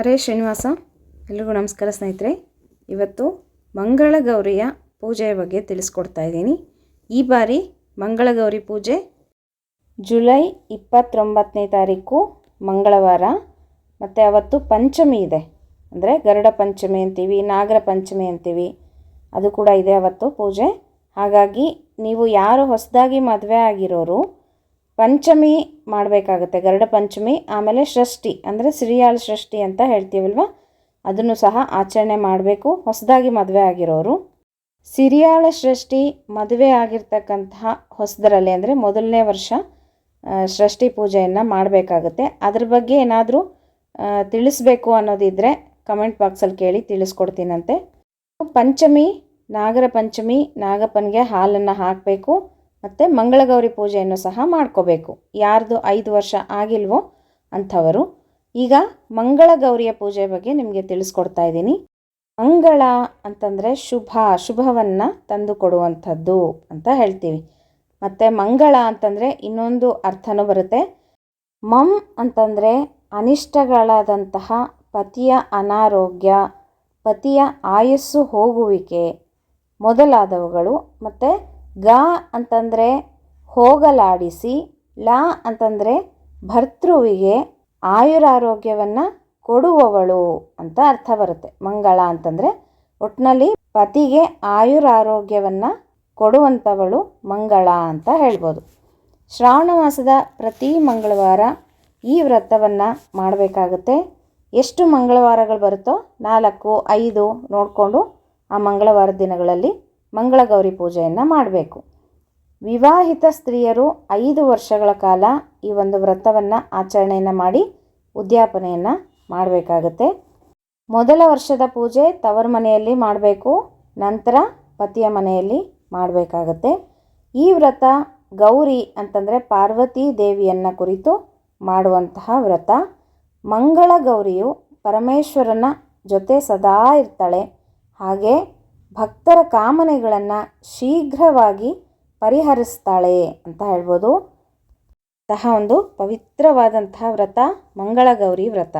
ಹರೇ ಶ್ರೀನಿವಾಸ, ಎಲ್ರಿಗೂ ನಮಸ್ಕಾರ ಸ್ನೇಹಿತರೆ. ಇವತ್ತು ಮಂಗಳಗೌರಿಯ ಪೂಜೆಯ ಬಗ್ಗೆ ತಿಳಿಸ್ಕೊಡ್ತಾ ಇದ್ದೀನಿ. ಈ ಬಾರಿ ಮಂಗಳಗೌರಿ ಪೂಜೆ ಜುಲೈ ಇಪ್ಪತ್ತೊಂಬತ್ತನೇ ತಾರೀಕು ಮಂಗಳವಾರ. ಮತ್ತು ಅವತ್ತು ಪಂಚಮಿ ಇದೆ. ಅಂದರೆ ಗರುಡ ಪಂಚಮಿ ಅಂತೀವಿ, ನಾಗರ ಪಂಚಮಿ ಅಂತೀವಿ. ಅದು ಕೂಡ ಇದೆ ಅವತ್ತು ಪೂಜೆ. ಹಾಗಾಗಿ ನೀವು ಯಾರು ಹೊಸದಾಗಿ ಮದುವೆ ಆಗಿರೋರು ಪಂಚಮಿ ಮಾಡಬೇಕಾಗುತ್ತೆ, ಗರುಡ ಪಂಚಮಿ, ಆಮೇಲೆ ಷಷ್ಠಿ, ಅಂದರೆ ಸಿರಿಯಾಳ ಷಷ್ಠಿ ಅಂತ ಹೇಳ್ತೀವಲ್ವ? ಅದನ್ನು ಸಹ ಆಚರಣೆ ಮಾಡಬೇಕು. ಹೊಸದಾಗಿ ಮದುವೆ ಆಗಿರೋರು. ಸಿರಿಯಾಳ ಷಷ್ಠಿ ಮದುವೆ ಆಗಿರ್ತಕ್ಕಂತಹ ಹೊಸದರಲ್ಲಿ ಅಂದರೆ ಮೊದಲನೇ ವರ್ಷ ಷಷ್ಠಿ ಪೂಜೆಯನ್ನು ಮಾಡಬೇಕಾಗುತ್ತೆ. ಅದ್ರ ಬಗ್ಗೆ ಏನಾದರೂ ತಿಳಿಸ್ಬೇಕು ಅನ್ನೋದಿದ್ದರೆ ಕಮೆಂಟ್ ಬಾಕ್ಸಲ್ಲಿ ಕೇಳಿ ತಿಳಿಸ್ಕೊಡ್ತೀನಂತೆ. ಪಂಚಮಿ, ನಾಗರ ಪಂಚಮಿ, ನಾಗಪ್ಪನಿಗೆ ಹಾಲನ್ನು ಹಾಕಬೇಕು. ಮತ್ತು ಮಂಗಳಗೌರಿ ಪೂಜೆಯನ್ನು ಸಹ ಮಾಡ್ಕೋಬೇಕು. ಯಾರ್ದು ಐದು ವರ್ಷ ಆಗಿಲ್ವೋ ಅಂಥವರು ಈಗ ಮಂಗಳಗೌರಿಯ ಪೂಜೆ ಬಗ್ಗೆ ನಿಮಗೆ ತಿಳಿಸ್ಕೊಡ್ತಾ ಇದ್ದೀನಿ. ಮಂಗಳ ಅಂತಂದರೆ ಶುಭ, ಶುಭವನ್ನು ತಂದು ಕೊಡುವಂಥದ್ದು ಅಂತ ಹೇಳ್ತೀವಿ. ಮತ್ತು ಮಂಗಳ ಅಂತಂದರೆ ಇನ್ನೊಂದು ಅರ್ಥನೂ ಬರುತ್ತೆ. ಮಮ್ ಅಂತಂದರೆ ಅನಿಷ್ಟಗಳಾದಂತಹ ಪತಿಯ ಅನಾರೋಗ್ಯ, ಪತಿಯ ಆಯಸ್ಸು ಹೋಗುವಿಕೆ ಮೊದಲಾದವುಗಳು ಮತ್ತು ಗ ಅಂತಂದರೆ ಹೋಗಲಾಡಿಸಿ, ಲ ಅಂತಂದರೆ ಭರ್ತೃವಿಗೆ ಆಯುರಾರೋಗ್ಯವನ್ನು ಕೊಡುವವಳು ಅಂತ ಅರ್ಥ ಬರುತ್ತೆ. ಮಂಗಳ ಅಂತಂದರೆ ಒಟ್ಟಿನಲ್ಲಿ ಪತಿಗೆ ಆಯುರಾರೋಗ್ಯವನ್ನು ಕೊಡುವಂಥವಳು ಮಂಗಳ ಅಂತ ಹೇಳ್ಬೋದು. ಶ್ರಾವಣ ಮಾಸದ ಪ್ರತಿ ಮಂಗಳವಾರ ಈ ವ್ರತವನ್ನು ಮಾಡಬೇಕಾಗುತ್ತೆ. ಎಷ್ಟು ಮಂಗಳವಾರಗಳು ಬರುತ್ತೋ ನಾಲ್ಕು, ಐದು ನೋಡಿಕೊಂಡು ಆ ಮಂಗಳವಾರ ದಿನಗಳಲ್ಲಿ ಮಂಗಳಗೌರಿ ಪೂಜೆಯನ್ನು ಮಾಡಬೇಕು. ವಿವಾಹಿತ ಸ್ತ್ರೀಯರು ಐದು ವರ್ಷಗಳ ಕಾಲ ಈ ಒಂದು ವ್ರತವನ್ನು ಆಚರಣೆಯನ್ನು ಮಾಡಿ ಉದ್ಯಾಪನೆಯನ್ನು ಮಾಡಬೇಕಾಗುತ್ತೆ. ಮೊದಲ ವರ್ಷದ ಪೂಜೆ ತವರ ಮನೆಯಲ್ಲಿ ಮಾಡಬೇಕು, ನಂತರ ಪತಿಯ ಮನೆಯಲ್ಲಿ ಮಾಡಬೇಕಾಗತ್ತೆ. ಈ ವ್ರತ ಗೌರಿ ಅಂತಂದರೆ ಪಾರ್ವತಿ ದೇವಿಯನ್ನು ಕುರಿತು ಮಾಡುವಂತಹ ವ್ರತ. ಮಂಗಳ ಗೌರಿಯು ಪರಮೇಶ್ವರನ ಜೊತೆ ಸದಾ ಇರ್ತಾಳೆ. ಹಾಗೆ ಭಕ್ತರ ಕಾಮನೆಗಳನ್ನು ಶೀಘ್ರವಾಗಿ ಪರಿಹರಿಸ್ತಾಳೆ ಅಂತ ಹೇಳ್ಬೋದು. ಅಂತಹ ಒಂದು ಪವಿತ್ರವಾದಂತಹ ವ್ರತ ಮಂಗಳಗೌರಿ ವ್ರತ.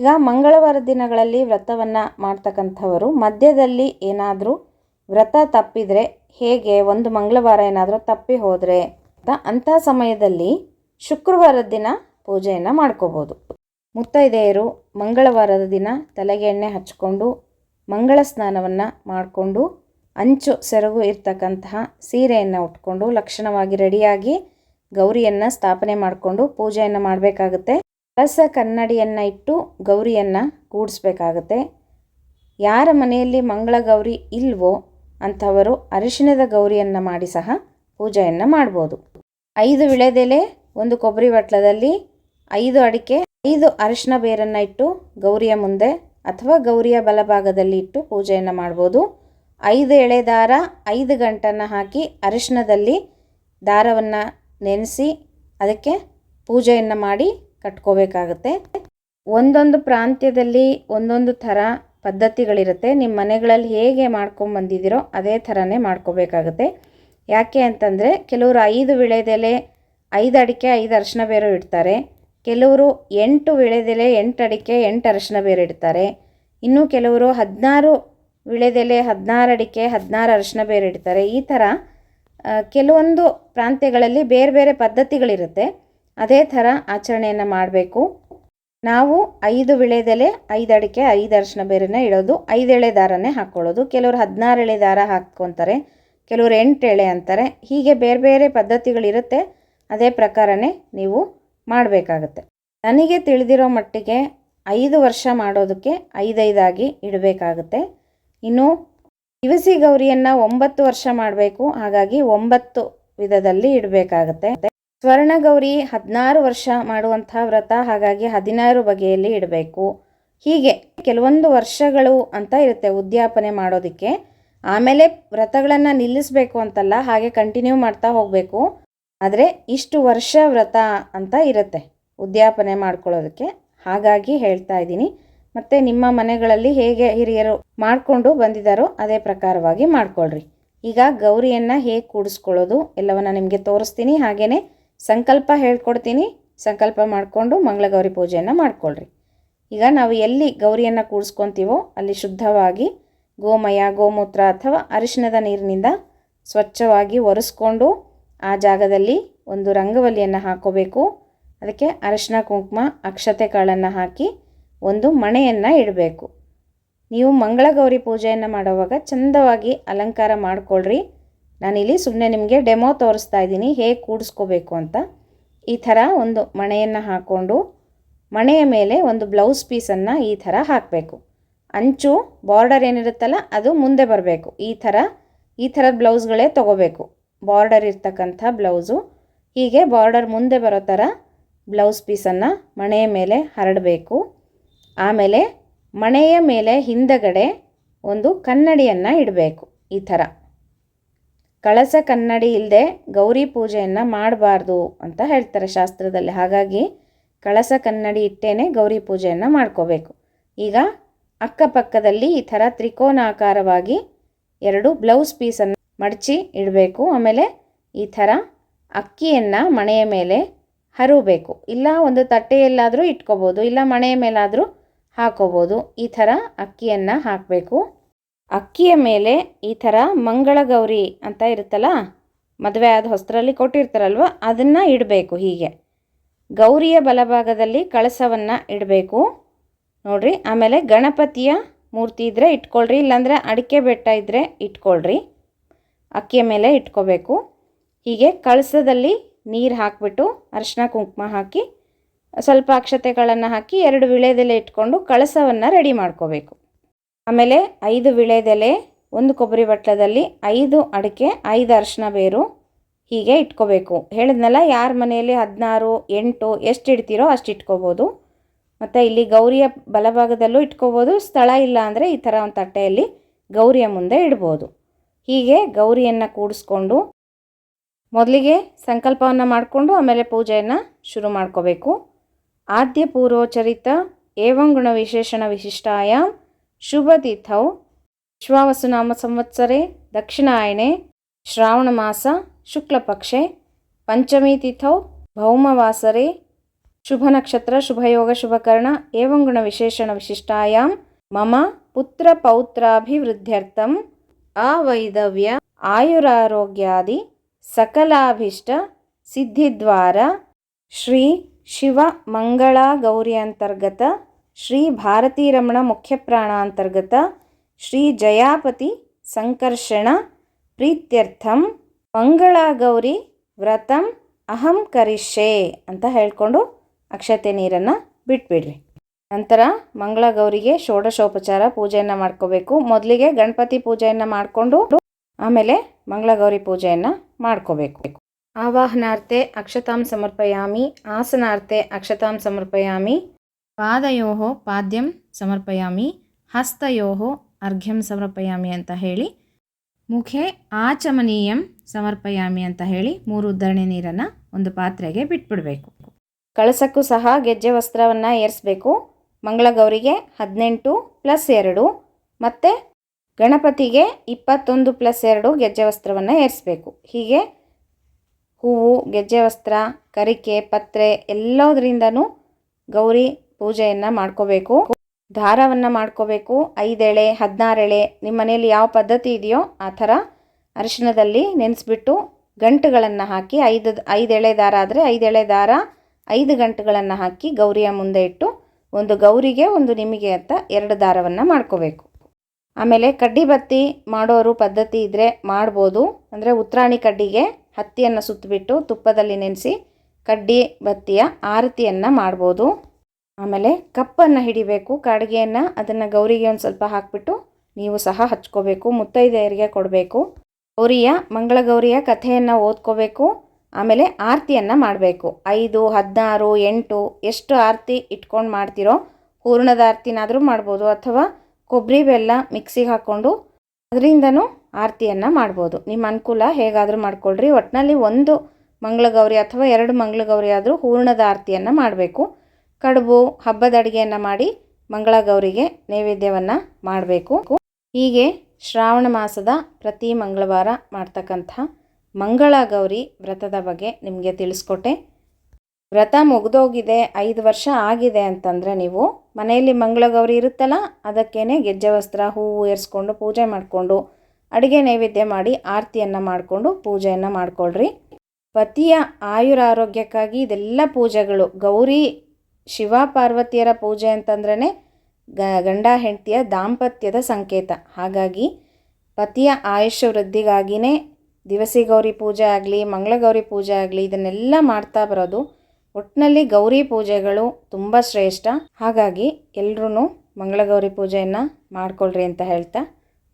ಈಗ ಮಂಗಳವಾರ ದಿನಗಳಲ್ಲಿ ವ್ರತವನ್ನು ಮಾಡ್ತಕ್ಕಂಥವರು, ಮಧ್ಯದಲ್ಲಿ ಏನಾದರೂ ವ್ರತ ತಪ್ಪಿದರೆ ಹೇಗೆ, ಒಂದು ಮಂಗಳವಾರ ಏನಾದರೂ ತಪ್ಪಿ ಹೋದರೆ ಅಂತ ಅಂಥ ಸಮಯದಲ್ಲಿ ಶುಕ್ರವಾರದ ದಿನ ಪೂಜೆಯನ್ನು ಮಾಡ್ಕೋಬೋದು. ಮುತ್ತೈದೆಯರು ಮಂಗಳವಾರದ ದಿನ ತಲೆಗೆ ಎಣ್ಣೆ ಹಚ್ಕೊಂಡು ಮಂಗಳ ಸ್ನಾನವನ್ನು ಮಾಡಿಕೊಂಡು ಅಂಚು ಸೆರಗು ಇರ್ತಕ್ಕಂತಹ ಸೀರೆಯನ್ನು ಉಟ್ಕೊಂಡು ಲಕ್ಷಣವಾಗಿ ರೆಡಿಯಾಗಿ ಗೌರಿಯನ್ನು ಸ್ಥಾಪನೆ ಮಾಡಿಕೊಂಡು ಪೂಜೆಯನ್ನು ಮಾಡಬೇಕಾಗುತ್ತೆ. ಕಳಸ ಕನ್ನಡಿಯನ್ನು ಇಟ್ಟು ಗೌರಿಯನ್ನು ಕೂಡಿಸ್ಬೇಕಾಗುತ್ತೆ. ಯಾರ ಮನೆಯಲ್ಲಿ ಮಂಗಳ ಗೌರಿ ಇಲ್ವೋ ಅಂಥವರು ಅರಿಶಿಣದ ಗೌರಿಯನ್ನು ಮಾಡಿ ಸಹ ಪೂಜೆಯನ್ನು ಮಾಡ್ಬೋದು. ಐದು ವಿಳೆದೆಲೆ ಒಂದು ಕೊಬ್ಬರಿ ಬಟ್ಲದಲ್ಲಿ ಐದು ಅಡಿಕೆ, ಐದು ಅರಿಶಿನ ಬೇರನ್ನು ಇಟ್ಟು ಗೌರಿಯ ಮುಂದೆ ಅಥವಾ ಗೌರಿಯ ಬಲಭಾಗದಲ್ಲಿ ಇಟ್ಟು ಪೂಜೆಯನ್ನು ಮಾಡ್ಬೋದು. ಐದು ಎಳೆ ದಾರ, ಐದು ಗಂಟನ್ನು ಹಾಕಿ ಅರಿಶಿನದಲ್ಲಿ ದಾರವನ್ನು ನೆನೆಸಿ ಅದಕ್ಕೆ ಪೂಜೆಯನ್ನು ಮಾಡಿ ಕಟ್ಕೋಬೇಕಾಗುತ್ತೆ. ಒಂದೊಂದು ಪ್ರಾಂತ್ಯದಲ್ಲಿ ಒಂದೊಂದು ಥರ ಪದ್ಧತಿಗಳಿರುತ್ತೆ. ನಿಮ್ಮ ಮನೆಗಳಲ್ಲಿ ಹೇಗೆ ಮಾಡ್ಕೊಂಬಂದಿದ್ದೀರೋ ಅದೇ ಥರನೇ ಮಾಡ್ಕೋಬೇಕಾಗುತ್ತೆ. ಯಾಕೆ ಅಂತಂದರೆ ಕೆಲವರು ಐದು ವಿಳೆದೆಲೆ ಐದು ಅಡಿಕೆ, ಐದು ಅರಿಶಿನ ಬೇರು ಇಡ್ತಾರೆ. ಕೆಲವರು ಎಂಟು ವಿಳೆದೆಲೆ, ಎಂಟು ಅಡಿಕೆ, ಎಂಟು ಅರಶಿನ ಬೇರೆ ಇಡ್ತಾರೆ. ಇನ್ನು ಕೆಲವರು ಹದಿನಾರು ವಿಳೆದೆಲೆ, ಹದಿನಾರು ಅಡಿಕೆ, ಹದಿನಾರು ಅರಶಿನ ಬೇರೆ ಇಡ್ತಾರೆ. ಈ ಥರ ಕೆಲವೊಂದು ಪ್ರಾಂತ್ಯಗಳಲ್ಲಿ ಬೇರೆ ಬೇರೆ ಪದ್ಧತಿಗಳಿರುತ್ತೆ. ಅದೇ ಥರ ಆಚರಣೆಯನ್ನು ಮಾಡಬೇಕು. ನಾವು ಐದು ವಿಳೆದೆಲೆ, ಐದು ಅಡಿಕೆ, ಐದು ಅರಶಿನ ಬೇರನ್ನ ಇಡೋದು, ಐದು ಎಳೆ ದಾರನೇ ಹಾಕ್ಕೊಳ್ಳೋದು. ಕೆಲವರು ಹದಿನಾರು ಎಳೆ ದಾರ ಹಾಕ್ಕೊತಾರೆ, ಕೆಲವರು ಎಂಟು ಎಳೆ ಅಂತಾರೆ. ಹೀಗೆ ಬೇರೆ ಬೇರೆ ಪದ್ಧತಿಗಳಿರುತ್ತೆ. ಅದೇ ಪ್ರಕಾರನೇ ನೀವು ಮಾಡಬೇಕಾಗತ್ತೆ. ನನಗೆ ತಿಳಿದಿರೋ ಮಟ್ಟಿಗೆ ಐದು ವರ್ಷ ಮಾಡೋದಕ್ಕೆ ಐದೈದಾಗಿ ಇಡಬೇಕಾಗುತ್ತೆ. ಇನ್ನು ದಿವಸಿ ಗೌರಿಯನ್ನು ಒಂಬತ್ತು ವರ್ಷ ಮಾಡಬೇಕು, ಹಾಗಾಗಿ ಒಂಬತ್ತು ವಿಧದಲ್ಲಿ ಇಡಬೇಕಾಗತ್ತೆ. ಸ್ವರ್ಣ ಗೌರಿ ಹದಿನಾರು ವರ್ಷ ಮಾಡುವಂಥ ವ್ರತ, ಹಾಗಾಗಿ ಹದಿನಾರು ಬಗೆಯಲ್ಲಿ ಇಡಬೇಕು. ಹೀಗೆ ಕೆಲವೊಂದು ವರ್ಷಗಳು ಅಂತ ಇರುತ್ತೆ ಉದ್ಯಾಪನೆ ಮಾಡೋದಕ್ಕೆ. ಆಮೇಲೆ ವ್ರತಗಳನ್ನು ನಿಲ್ಲಿಸಬೇಕು ಅಂತಲ್ಲ, ಹಾಗೆ ಕಂಟಿನ್ಯೂ ಮಾಡ್ತಾ ಹೋಗಬೇಕು. ಆದರೆ ಇಷ್ಟು ವರ್ಷ ವ್ರತ ಅಂತ ಇರುತ್ತೆ ಉದ್ಯಾಪನೆ ಮಾಡ್ಕೊಳ್ಳೋದಕ್ಕೆ. ಹಾಗಾಗಿ ಹೇಳ್ತಾ ಇದ್ದೀನಿ. ಮತ್ತು ನಿಮ್ಮ ಮನೆಗಳಲ್ಲಿ ಹೇಗೆ ಹಿರಿಯರು ಮಾಡಿಕೊಂಡು ಬಂದಿದ್ದಾರೋ ಅದೇ ಪ್ರಕಾರವಾಗಿ ಮಾಡ್ಕೊಳ್ರಿ. ಈಗ ಗೌರಿಯನ್ನು ಹೇಗೆ ಕೂಡಿಸ್ಕೊಳ್ಳೋದು ಎಲ್ಲವನ್ನು ನಿಮಗೆ ತೋರಿಸ್ತೀನಿ. ಹಾಗೇ ಸಂಕಲ್ಪ ಹೇಳ್ಕೊಡ್ತೀನಿ. ಸಂಕಲ್ಪ ಮಾಡಿಕೊಂಡು ಮಂಗಳಗೌರಿ ಪೂಜೆಯನ್ನು ಮಾಡ್ಕೊಳ್ರಿ. ಈಗ ನಾವು ಎಲ್ಲಿ ಗೌರಿಯನ್ನು ಕೂಡಿಸ್ಕೊತೀವೋ ಅಲ್ಲಿ ಶುದ್ಧವಾಗಿ ಗೋಮಯ, ಗೋಮೂತ್ರ ಅಥವಾ ಅರಿಶಿಣದ ನೀರಿನಿಂದ ಸ್ವಚ್ಛವಾಗಿ ಒರೆಸ್ಕೊಂಡು ಆ ಜಾಗದಲ್ಲಿ ಒಂದು ರಂಗವಲ್ಲಿಯನ್ನು ಹಾಕೋಬೇಕು. ಅದಕ್ಕೆ ಅರಶಿನ ಕುಂಕುಮ, ಅಕ್ಷತೆ ಕಾಳನ್ನು ಹಾಕಿ ಒಂದು ಮಣೆಯನ್ನು ಇಡಬೇಕು. ನೀವು ಮಂಗಳಗೌರಿ ಪೂಜೆಯನ್ನು ಮಾಡುವಾಗ ಚಂದವಾಗಿ ಅಲಂಕಾರ ಮಾಡಿಕೊಳ್ಳ್ರಿ ನಾನಿಲ್ಲಿ ಸುಮ್ಮನೆ ನಿಮಗೆ ಡೆಮೋ ತೋರಿಸ್ತಾ ಇದ್ದೀನಿ. ಹೇಗೆ ಕೂಡಿಸ್ಕೋಬೇಕು ಅಂತ. ಈ ಥರ ಒಂದು ಮಣೆಯನ್ನು ಹಾಕ್ಕೊಂಡು ಮಣೆಯ ಮೇಲೆ ಒಂದು ಬ್ಲೌಸ್ ಪೀಸನ್ನು ಈ ಥರ ಹಾಕಬೇಕು. ಅಂಚು, ಬಾರ್ಡರ್ ಏನಿರುತ್ತಲ್ಲ, ಅದು ಮುಂದೆ ಬರಬೇಕು. ಈ ಥರ, ಈ ಥರದ ಬ್ಲೌಸ್ಗಳೇ ತೊಗೋಬೇಕು. ಬಾರ್ಡರ್ ಇರ್ತಕ್ಕಂಥ ಬ್ಲೌಸು. ಹೀಗೆ ಬಾರ್ಡರ್ ಮುಂದೆ ಬರೋ ಥರ ಬ್ಲೌಸ್ ಪೀಸನ್ನು ಮಣೆಯ ಮೇಲೆ ಹರಡಬೇಕು. ಆಮೇಲೆ ಮಣೆಯ ಮೇಲೆ ಹಿಂದಗಡೆ ಒಂದು ಕನ್ನಡಿಯನ್ನು ಇಡಬೇಕು ಈ ಥರ. ಕಳಸ ಕನ್ನಡಿ ಇಲ್ಲದೆ ಗೌರಿ ಪೂಜೆಯನ್ನು ಮಾಡಬಾರ್ದು ಅಂತ ಹೇಳ್ತಾರೆ ಶಾಸ್ತ್ರದಲ್ಲಿ. ಹಾಗಾಗಿ ಕಳಸ ಕನ್ನಡಿ ಇಟ್ಟೇನೆ ಗೌರಿ ಪೂಜೆಯನ್ನು ಮಾಡ್ಕೋಬೇಕು. ಈಗ ಅಕ್ಕಪಕ್ಕದಲ್ಲಿ ಈ ಥರ ತ್ರಿಕೋನಾಕಾರವಾಗಿ ಎರಡು ಬ್ಲೌಸ್ ಪೀಸನ್ನು ಮಡಚಿ ಇಡಬೇಕು. ಆಮೇಲೆ ಈ ಥರ ಅಕ್ಕಿಯನ್ನು ಮಣೆಯ ಮೇಲೆ ಹರಬೇಕು. ಇಲ್ಲ ಒಂದು ತಟ್ಟೆಯಲ್ಲಾದರೂ ಇಟ್ಕೋಬೋದು, ಇಲ್ಲ ಮಣೆಯ ಮೇಲಾದರೂ ಹಾಕೋಬೋದು. ಈ ಥರ ಅಕ್ಕಿಯನ್ನು ಹಾಕಬೇಕು. ಅಕ್ಕಿಯ ಮೇಲೆ ಈ ಥರ ಮಂಗಳಗೌರಿ ಅಂತ ಇರುತ್ತಲ್ಲ, ಮದುವೆ ಆದ ಹೊಸರಲ್ಲಿ ಕೊಟ್ಟಿರ್ತಾರಲ್ವ, ಅದನ್ನು ಇಡಬೇಕು ಹೀಗೆ. ಗೌರಿಯ ಬಲಭಾಗದಲ್ಲಿ ಕಳಸವನ್ನು ಇಡಬೇಕು. ನೋಡಿರಿ, ಆಮೇಲೆ ಗಣಪತಿಯ ಮೂರ್ತಿ ಇದ್ದರೆ ಇಟ್ಕೊಳ್ರಿ, ಇಲ್ಲಾಂದರೆ ಅಡಿಕೆ ಬೆಟ್ಟ ಇದ್ದರೆ ಇಟ್ಕೊಳ್ರಿ. ಅಕ್ಕಿಯ ಮೇಲೆ ಇಟ್ಕೋಬೇಕು. ಹೀಗೆ ಕಳಸದಲ್ಲಿ ನೀರು ಹಾಕಿಬಿಟ್ಟು ಅರಿಶಿನ ಕುಂಕುಮ ಹಾಕಿ, ಸ್ವಲ್ಪ ಅಕ್ಷತೆಗಳನ್ನು ಹಾಕಿ ಎರಡು ವಿಳೆದೆಲೆ ಇಟ್ಕೊಂಡು ಕಳಸವನ್ನು ರೆಡಿ ಮಾಡ್ಕೋಬೇಕು. ಆಮೇಲೆ ಐದು ವಿಳೆದೆಲೆ, ಒಂದು ಕೊಬ್ಬರಿ ಬಟ್ಲದಲ್ಲಿ ಐದು ಅಡಿಕೆ, ಐದು ಅರಿಶಿನ ಬೇರು ಹೀಗೆ ಇಟ್ಕೋಬೇಕು. ಹೇಳಿದ್ನಲ್ಲ, ಯಾರ ಮನೆಯಲ್ಲಿ ಹದಿನಾರು, ಎಂಟು ಎಷ್ಟು ಇಡ್ತೀರೋ ಅಷ್ಟು ಇಟ್ಕೋಬೋದು. ಮತ್ತು ಇಲ್ಲಿ ಗೌರಿಯ ಬಲಭಾಗದಲ್ಲೂ ಇಟ್ಕೋಬೋದು, ಸ್ಥಳ ಇಲ್ಲ ಅಂದರೆ ಈ ಥರ ಒಂದು ತಟ್ಟೆಯಲ್ಲಿ ಗೌರಿಯ ಮುಂದೆ ಇಡ್ಬೋದು. ಹೀಗೆ ಗೌರಿಯನ್ನು ಕೂಡಿಸ್ಕೊಂಡು ಮೊದಲಿಗೆ ಸಂಕಲ್ಪವನ್ನು ಮಾಡಿಕೊಂಡು ಆಮೇಲೆ ಪೂಜೆಯನ್ನು ಶುರು ಮಾಡ್ಕೋಬೇಕು. ಆದ್ಯ ಪೂರ್ವಚರಿತ ಏವಂ ಗುಣ ವಿಶೇಷಣ ವಿಶಿಷ್ಟಾಯ ಶುಭ ತಿಥೌ ವಿಶ್ವಾವಸುನಾಮ ಸಂವತ್ಸರೆ ದಕ್ಷಿಣಾಯಣೆ ಶ್ರಾವಣ ಮಾಸ ಶುಕ್ಲಪಕ್ಷೆ ಪಂಚಮಿ ತಿಥೌ ಭೌಮವಾಸರೆ ಶುಭ ನಕ್ಷತ್ರ ಶುಭಯೋಗ ಶುಭಕರ್ಣ ಏವಂ ಗುಣ ವಿಶೇಷಣ ವಿಶಿಷ್ಟಾಯಾಂ ಮಮ ಪುತ್ರ ಪೌತ್ರಾಭಿವೃದ್ಧ್ಯರ್ಥಂ ಅವೈದವ್ಯ ಆಯುರಾರೋಗ್ಯಾದಿ, ಸಕಲಾಭೀಷ್ಟ, ಸಿದ್ಧಿದ್ವಾರ, ಶ್ರೀ ಶಿವ ಮಂಗಳ ಗೌರಿ ಅಂತರ್ಗತ ಶ್ರೀ ಭಾರತೀ ರಮಣ ಮುಖ್ಯ ಪ್ರಾಣ ಅಂತರ್ಗತ ಶ್ರೀ ಜಯಾಪತಿ ಸಂಕರ್ಷಣ, ಪ್ರೀತ್ಯರ್ಥಂ ಮಂಗಳ ಗೌರಿ ವ್ರತಂ, ಅಹಂ ಕರಿಷೇ ಅಂತ ಹೇಳ್ಕೊಂಡು ಅಕ್ಷತೆ ನೀರನ್ನು ಬಿಟ್ಬಿಡ್ರಿ. ನಂತರ ಮಂಗಳ ಗೌರಿಗೆ ಷೋಡಶೋಪಚಾರ ಪೂಜೆಯನ್ನು ಮಾಡ್ಕೋಬೇಕು. ಮೊದಲಿಗೆ ಗಣಪತಿ ಪೂಜೆಯನ್ನು ಮಾಡಿಕೊಂಡು ಆಮೇಲೆ ಮಂಗಳಗೌರಿ ಪೂಜೆಯನ್ನು ಮಾಡ್ಕೋಬೇಕು. ಆವಾಹನಾರ್ತೆ ಅಕ್ಷತಾಂ ಸಮರ್ಪಯಾಮಿ, ಆಸನಾರ್ತೆ ಅಕ್ಷತಾಂ ಸಮರ್ಪಯಾಮಿ ಪಾದಯೋ ಪಾದ್ಯಂ ಸಮರ್ಪಯಾಮಿ ಹಸ್ತಯೋ ಅರ್ಘ್ಯಂ ಸಮರ್ಪಯಾಮಿ ಅಂತ ಹೇಳಿ, ಮುಖೆ ಆಚಮನೀಯಂ ಸಮರ್ಪಯಾಮಿ ಅಂತ ಹೇಳಿ ಮೂರು ಉದ್ದರಣೆ ನೀರನ್ನು ಒಂದು ಪಾತ್ರೆಗೆ ಬಿಟ್ಬಿಡಬೇಕು. ಕಳಸಕ್ಕೂ ಸಹ ಗೆಜ್ಜೆ ವಸ್ತ್ರವನ್ನು ಏರಿಸಬೇಕು. ಮಂಗಳಗೌರಿಗೆ ಹದಿನೆಂಟು ಪ್ಲಸ್ ಎರಡು ಮತ್ತು ಗಣಪತಿಗೆ ಇಪ್ಪತ್ತೊಂದು ಪ್ಲಸ್ ಎರಡು ಗೆಜ್ಜೆ ವಸ್ತ್ರವನ್ನು ಏರಿಸಬೇಕು. ಹೀಗೆ ಹೂವು, ಗೆಜ್ಜೆ ವಸ್ತ್ರ, ಕರಿಕೆ, ಪತ್ರೆ ಎಲ್ಲದರಿಂದನೂ ಗೌರಿ ಪೂಜೆಯನ್ನು ಮಾಡ್ಕೋಬೇಕು. ದಾರವನ್ನು ಮಾಡ್ಕೋಬೇಕು. ಐದೆಳೆ, ಹದಿನಾರೆಳೆ ನಿಮ್ಮ ಮನೆಯಲ್ಲಿ ಯಾವ ಪದ್ಧತಿ ಇದೆಯೋ ಆ ಥರ ಅರಿಶಿಣದಲ್ಲಿ ನೆನೆಸ್ಬಿಟ್ಟು ಗಂಟುಗಳನ್ನು ಹಾಕಿ ಐದು ಐದು ಎಳೆ ದಾರ ಆದರೆ ಐದು ಎಳೆ ದಾರ ಐದು ಗಂಟುಗಳನ್ನು ಹಾಕಿ ಗೌರಿಯ ಮುಂದೆ ಇಟ್ಟು ಒಂದು ಗೌರಿಗೆ ಒಂದು ನಿಮಗೆ ಅಂತ ಎರಡು ದಾರವನ್ನು ಮಾಡ್ಕೋಬೇಕು. ಆಮೇಲೆ ಕಡ್ಡಿ ಬತ್ತಿ ಮಾಡೋರು ಪದ್ಧತಿ ಇದ್ದರೆ ಮಾಡ್ಬೋದು. ಅಂದರೆ ಉತ್ರಾಣಿ ಕಡ್ಡಿಗೆ ಹತ್ತಿಯನ್ನು ಸುತ್ತಬಿಟ್ಟು ತುಪ್ಪದಲ್ಲಿ ನೆನೆಸಿ ಕಡ್ಡಿ ಬತ್ತಿಯ ಆರತಿಯನ್ನು ಮಾಡ್ಬೋದು. ಆಮೇಲೆ ಕಪ್ಪನ್ನು ಹಿಡಿಬೇಕು, ಕಾಡಿಗೆಯನ್ನು ಅದನ್ನು ಗೌರಿಗೆ ಒಂದು ಸ್ವಲ್ಪ ಹಾಕಿಬಿಟ್ಟು ನೀವು ಸಹ ಹಚ್ಕೋಬೇಕು, ಮುತ್ತೈದೆಯರಿಗೆ ಕೊಡಬೇಕು. ಗೌರಿಯ ಮಂಗಳ ಗೌರಿಯ ಕಥೆಯನ್ನು ಓದ್ಕೋಬೇಕು. ಆಮೇಲೆ ಆರತಿಯನ್ನು ಮಾಡಬೇಕು. ಐದು, ಹದಿನಾರು, ಎಂಟು, ಎಷ್ಟು ಆರತಿ ಇಟ್ಕೊಂಡು ಮಾಡ್ತಿರೋ ಹೂರ್ಣದ ಆರತಿನಾದರೂ ಮಾಡ್ಬೋದು ಅಥವಾ ಕೊಬ್ಬರಿ ಬೆಲ್ಲ ಮಿಕ್ಸಿಗೆ ಹಾಕ್ಕೊಂಡು ಅದರಿಂದನೂ ಆರತಿಯನ್ನು ಮಾಡ್ಬೋದು. ನಿಮ್ಮ ಅನುಕೂಲ ಹೇಗಾದರೂ ಮಾಡ್ಕೊಳ್ರಿ. ಒಟ್ಟಿನಲ್ಲಿ ಒಂದು ಮಂಗಳಗೌರಿ ಅಥವಾ ಎರಡು ಮಂಗಳಗೌರಿ ಆದರೂ ಹೂರ್ಣದ ಆರತಿಯನ್ನು ಮಾಡಬೇಕು. ಕಡುಬು, ಹಬ್ಬದ ಅಡುಗೆಯನ್ನು ಮಾಡಿ ಮಂಗಳಗೌರಿಗೆ ನೈವೇದ್ಯವನ್ನು ಮಾಡಬೇಕು. ಹೀಗೆ ಶ್ರಾವಣ ಮಾಸದ ಪ್ರತಿ ಮಂಗಳವಾರ ಮಾಡ್ತಕ್ಕಂಥ ಮಂಗಳ ಗೌರಿ ವ್ರತದ ಬಗ್ಗೆ ನಿಮಗೆ ತಿಳಿಸ್ಕೊಟ್ಟೆ. ವ್ರತ ಮುಗಿದೋಗಿದೆ, ಐದು ವರ್ಷ ಆಗಿದೆ ಅಂತಂದರೆ ನೀವು ಮನೆಯಲ್ಲಿ ಮಂಗಳಗೌರಿ ಇರುತ್ತಲ್ಲ ಅದಕ್ಕೇ ಗೆಜ್ಜೆ ವಸ್ತ್ರ, ಹೂವು ಏರಿಸ್ಕೊಂಡು ಪೂಜೆ ಮಾಡಿಕೊಂಡು ಅಡುಗೆ ನೈವೇದ್ಯ ಮಾಡಿ ಆರತಿಯನ್ನು ಮಾಡಿಕೊಂಡು ಪೂಜೆಯನ್ನು ಮಾಡಿಕೊಳ್ಳ್ರಿ ಪತಿಯ ಆಯುರಾರೋಗ್ಯಕ್ಕಾಗಿ ಇದೆಲ್ಲ ಪೂಜೆಗಳು. ಗೌರಿ, ಶಿವ ಪಾರ್ವತಿಯರ ಪೂಜೆ ಅಂತಂದ್ರೇ ಗ, ಗಂಡ ಹೆಂಡತಿಯ ದಾಂಪತ್ಯದ ಸಂಕೇತ. ಹಾಗಾಗಿ ಪತಿಯ ಆಯುಷ್ಯ ವೃದ್ಧಿಗಾಗಿಯೇ ದಿವಸಿ ಗೌರಿ ಪೂಜೆ ಆಗಲಿ ಮಂಗಳಗೌರಿ ಪೂಜೆ ಆಗಲಿ, ಇದನ್ನೆಲ್ಲ ಮಾಡ್ತಾ ಬರೋದು ಒಟ್ಟಿನಲ್ಲಿ ಗೌರಿ ಪೂಜೆಗಳು ತುಂಬ ಶ್ರೇಷ್ಠ. ಹಾಗಾಗಿ ಎಲ್ಲರೂ ಮಂಗಳಗೌರಿ ಪೂಜೆಯನ್ನು ಮಾಡಿಕೊಳ್ರಿ ಅಂತ ಹೇಳ್ತಾ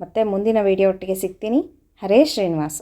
ಮತ್ತೆ ಮುಂದಿನ ವಿಡಿಯೋ ಒಟ್ಟಿಗೆ ಸಿಗ್ತೀನಿ. ಹರೇ ಶ್ರೀನಿವಾಸ.